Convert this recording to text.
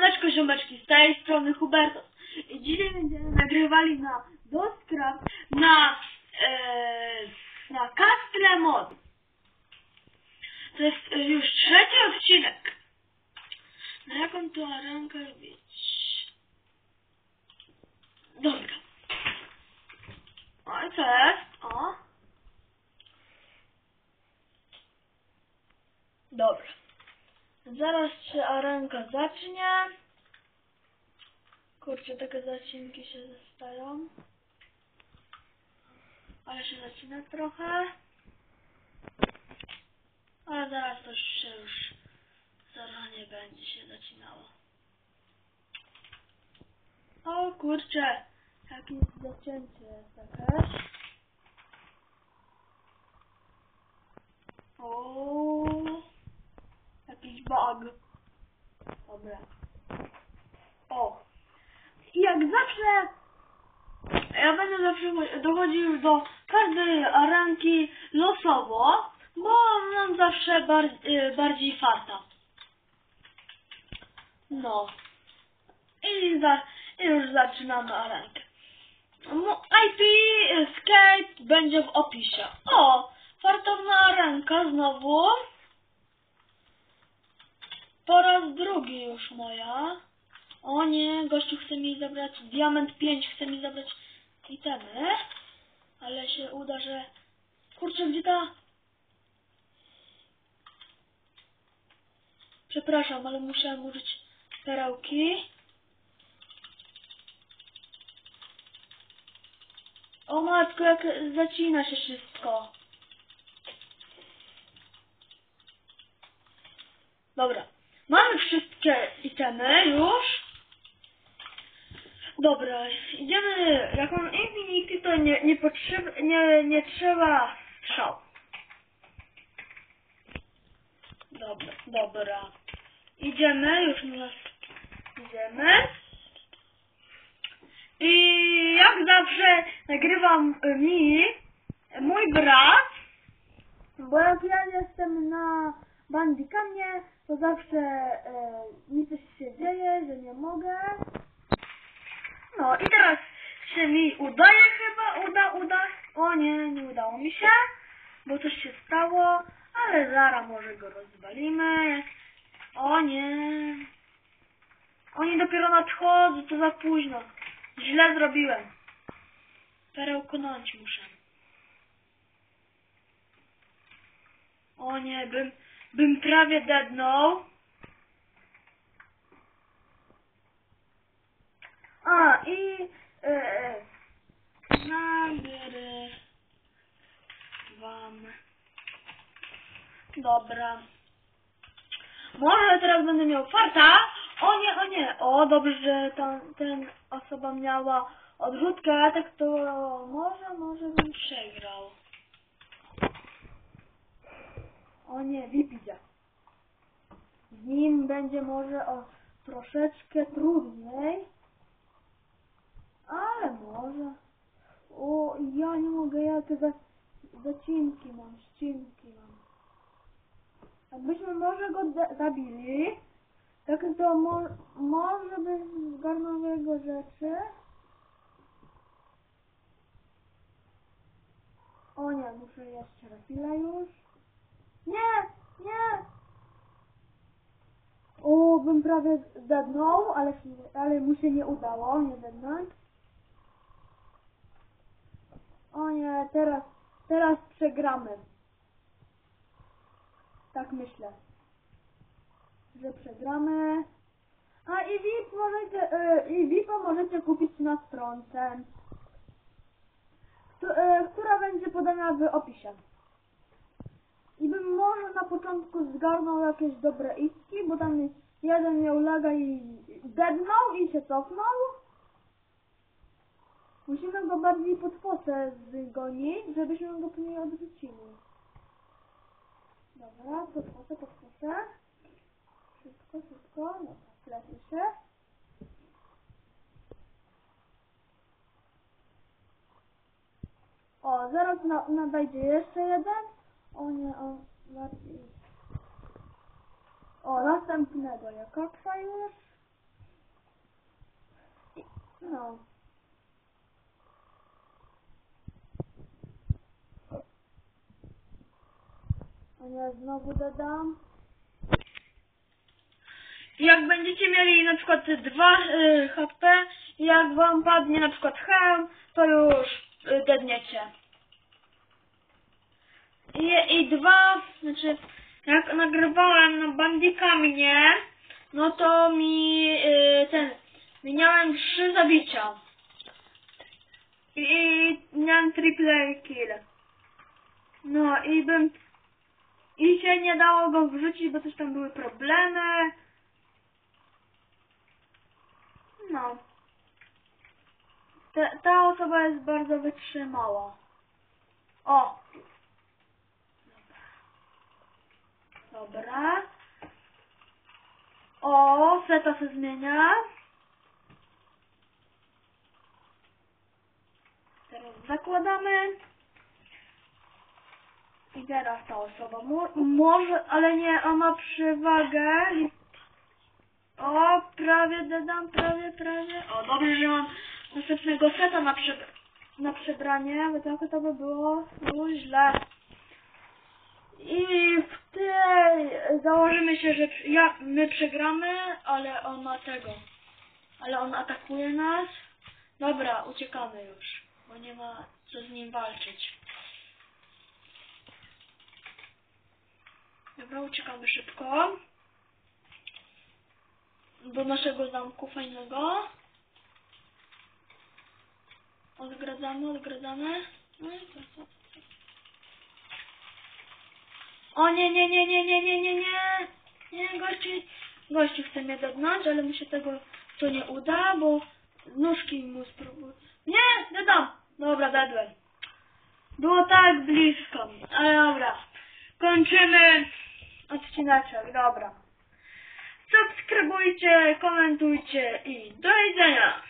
Siemaneczko, ziomeczki, z tej strony Hubertus. I dzisiaj będziemy nagrywali na Doscraft na, e, na Castle Mod. To jest już trzeci odcinek. Na jaką to rękę robić? Dobra. O, co jest? O. Dobra. Zaraz się arenka zacznie. Kurczę, takie zacinki się zostają. Ale się zacina trochę. Ale zaraz to się już zaranie będzie się zacinało. O kurczę, jakieś zacięcie jest jakieś. O. I jak zawsze, ja będę zawsze dochodził do każdej arenki losowo, bo mam zawsze bar y, bardziej farta. No. I, za I już zaczynamy arenkę. No, IP Escape będzie w opisie. O! Fartowna ręka znowu. Po raz drugi już moja. O nie, gościu chce mi zabrać, diament 5 chce mi zabrać itemy. Ale się uda, że... Kurczę, gdzie ta... Przepraszam, ale muszę użyć perełki. O matko, jak zacina się wszystko. Dobra. Mamy wszystkie itemy już. Dobra, idziemy. Jak mam infinity, to nie, nie, potrzeb, nie, nie trzeba strzał. Dobra, dobra. Idziemy, już nas idziemy. I jak zawsze nagrywam y, mi mój brat, bo jak ja jestem na bandikamie, to zawsze e, mi coś się dzieje, że nie mogę. No i teraz się mi udaje chyba, uda, uda. O nie, nie udało mi się, bo coś się stało, ale zaraz może go rozwalimy. O nie. Oni dopiero nadchodzą, to za późno. Źle zrobiłem. Perełkonąć muszę. O nie, bym, bym prawie deadnął. A, i... E, nagrywam. Dobra. Może teraz będę miał farta. O nie, o nie. O, dobrze, że ta, ten osoba miała odrzutkę, tak to może, może bym przegrał. O nie, idzie. Z nim będzie może o troszeczkę trudniej. Ale może. O, ja nie mogę, jakie za, zacinki mam, ścinki mam. Jakbyśmy może go zabili, tak to mo może bym zgarnął jego rzeczy. O nie, muszę jeszcze raz. Ile już? Nie, nie! O, bym prawie zdednął, ale, ale mu się nie udało nie dednąć. O nie, teraz, teraz przegramy. Tak myślę, że przegramy. A i VIP możecie, y, i VIPa możecie kupić na stronce, y, która będzie podana w opisie. Może na początku zgarnął jakieś dobre iski, bo tam jeden miał laga i deadnął i się cofnął. Musimy go bardziej pod fosę zgonić, żebyśmy go później odrzucili. Dobra, pod fosę, pod fosę. Szybko, szybko. Dobra, się. O, zaraz na, nadejdzie jeszcze jeden. O nie, o. O, następnego ja kaksa już. No. A ja znowu dodam. Jak będziecie mieli na przykład 2 y, HP, jak wam padnie na przykład hełm, to już y, dedniecie. I, I dwa, znaczy jak nagrywałem na bandikaminie, no to mi y, ten, miałem trzy zabicia. I, i miałem triple kill. No i bym, i się nie dało go wrzucić, bo też tam były problemy. No. Ta osoba jest bardzo wytrzymała. O! Dobra. Dobra. O, seta się zmienia. Teraz zakładamy. I teraz ta osoba. Mo- może, ale nie, ona przewagę. O, prawie dodam, prawie, prawie. O, dobrze, że mam następnego seta na, prze, na przebranie, bo trochę to by było, było źle. I w tej się, że ja, my przegramy, ale on ma tego. Ale on atakuje nas. Dobra, uciekamy już, bo nie ma co z nim walczyć. Dobra, uciekamy szybko. Do naszego zamku fajnego. Odgradzamy, odgradzamy. No i to. O nie, nie, nie, nie, nie, nie, nie, nie. Nie, gości. Gościu chce mnie dognać, ale mu się tego to nie uda, bo nóżki mu spróbuję. Nie, dodam. Dobra, dadłem. Było tak blisko. Ale dobra. Kończymy odcineczek, dobra. Subskrybujcie, komentujcie i do widzenia.